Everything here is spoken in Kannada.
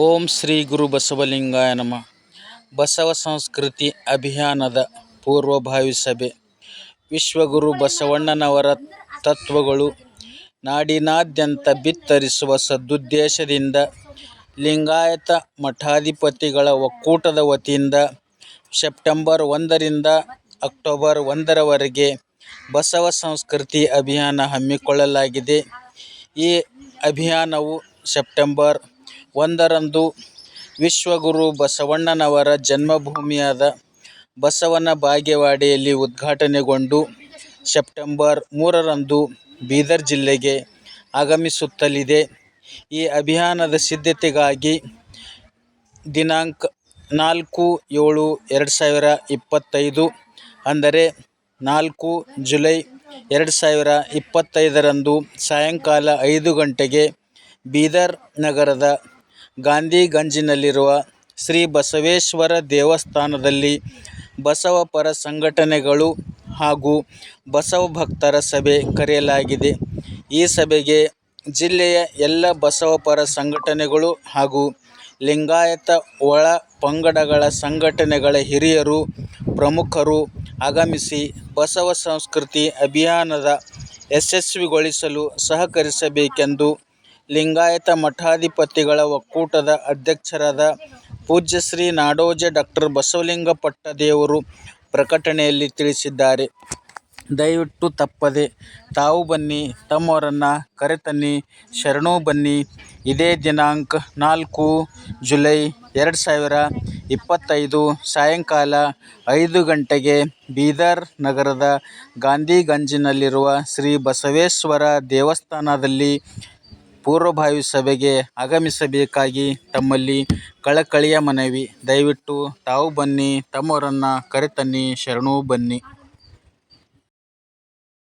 ಓಂ ಶ್ರೀ ಗುರು ಬಸವಲಿಂಗಾಯ ನಮಃ. ಬಸವ ಸಂಸ್ಕೃತಿ ಅಭಿಯಾನದ ಪೂರ್ವಭಾವಿ ಸಭೆ. ವಿಶ್ವಗುರು ಬಸವಣ್ಣನವರ ತತ್ವಗಳು ನಾಡಿನಾದ್ಯಂತ ಬಿತ್ತರಿಸುವ ಸದುದ್ದೇಶದಿಂದ ಲಿಂಗಾಯತ ಮಠಾಧಿಪತಿಗಳ ಒಕ್ಕೂಟದ ವತಿಯಿಂದ ಸೆಪ್ಟೆಂಬರ್ ಒಂದರಿಂದ ಅಕ್ಟೋಬರ್ ಒಂದರವರೆಗೆ ಬಸವ ಸಂಸ್ಕೃತಿ ಅಭಿಯಾನ ಹಮ್ಮಿಕೊಳ್ಳಲಾಗಿದೆ. ಈ ಅಭಿಯಾನವು ಸೆಪ್ಟೆಂಬರ್ ಒಂದರಂದು ವಿಶ್ವಗುರು ಬಸವಣ್ಣನವರ ಜನ್ಮಭೂಮಿಯಾದ ಬಸವನ ಬಾಗೇವಾಡಿಯಲ್ಲಿ ಉದ್ಘಾಟನೆಗೊಂಡು ಸೆಪ್ಟೆಂಬರ್ ಮೂರರಂದು ಬೀದರ್ ಜಿಲ್ಲೆಗೆ ಆಗಮಿಸುತ್ತಲಿದೆ. ಈ ಅಭಿಯಾನದ ಸಿದ್ಧತೆಗಾಗಿ ದಿನಾಂಕ ನಾಲ್ಕು ಏಳು ಎರಡು ಸಾವಿರ ಇಪ್ಪತ್ತೈದು ಅಂದರೆ ನಾಲ್ಕು ಜುಲೈ ಎರಡು ಸಾವಿರ ಇಪ್ಪತ್ತೈದರಂದು ಸಾಯಂಕಾಲ ಐದು ಗಂಟೆಗೆ ಬೀದರ್ ನಗರದ ಗಾಂಧಿಗಂಜಿನಲ್ಲಿರುವ ಶ್ರೀ ಬಸವೇಶ್ವರ ದೇವಸ್ಥಾನದಲ್ಲಿ ಬಸವ ಪರ ಸಂಘಟನೆಗಳು ಹಾಗೂ ಬಸವ ಭಕ್ತರ ಸಭೆ ಕರೆಯಲಾಗಿದೆ. ಈ ಸಭೆಗೆ ಜಿಲ್ಲೆಯ ಎಲ್ಲ ಬಸವ ಪರ ಸಂಘಟನೆಗಳು ಹಾಗೂ ಲಿಂಗಾಯತ ಒಳ ಪಂಗಡಗಳ ಸಂಘಟನೆಗಳ ಹಿರಿಯರು, ಪ್ರಮುಖರು ಆಗಮಿಸಿ ಬಸವ ಸಂಸ್ಕೃತಿ ಅಭಿಯಾನದ ಯಶಸ್ವಿಗೊಳಿಸಲು ಸಹಕರಿಸಬೇಕೆಂದು ಲಿಂಗಾಯತ ಮಠಾಧಿಪತಿಗಳ ಒಕ್ಕೂಟದ ಅಧ್ಯಕ್ಷರಾದ ಪೂಜ್ಯ ಶ್ರೀ ನಾಡೋಜ ಡಾಕ್ಟರ್ ಬಸವಲಿಂಗ ಪಟ್ಟದೇವರು ಪ್ರಕಟಣೆಯಲ್ಲಿ ತಿಳಿಸಿದ್ದಾರೆ. ದಯವಿಟ್ಟು ತಪ್ಪದೆ ತಾವು ಬನ್ನಿ, ತಮ್ಮವರನ್ನು ಕರೆತನ್ನಿ, ಶರಣು ಬನ್ನಿ. ಇದೇ ದಿನಾಂಕ ನಾಲ್ಕು ಜುಲೈ ಎರಡು ಸಾವಿರ ಇಪ್ಪತ್ತೈದು ಸಾಯಂಕಾಲ ಐದು ಗಂಟೆಗೆ ಬೀದರ್ ನಗರದ ಗಾಂಧಿಗಂಜಿನಲ್ಲಿರುವ ಶ್ರೀ ಬಸವೇಶ್ವರ ದೇವಸ್ಥಾನದಲ್ಲಿ ಪೂರ್ವಭಾವಿ ಸಭೆಗೆ ಆಗಮಿಸಬೇಕಾಗಿ ತಮ್ಮಲ್ಲಿ ಕಳಕಳಿಯ ಮನವಿ. ದಯವಿಟ್ಟು ತಾವು ಬನ್ನಿ ತಮ್ಮವರನ್ನು ಕರೆತನ್ನಿ ಶರಣು ಬನ್ನಿ.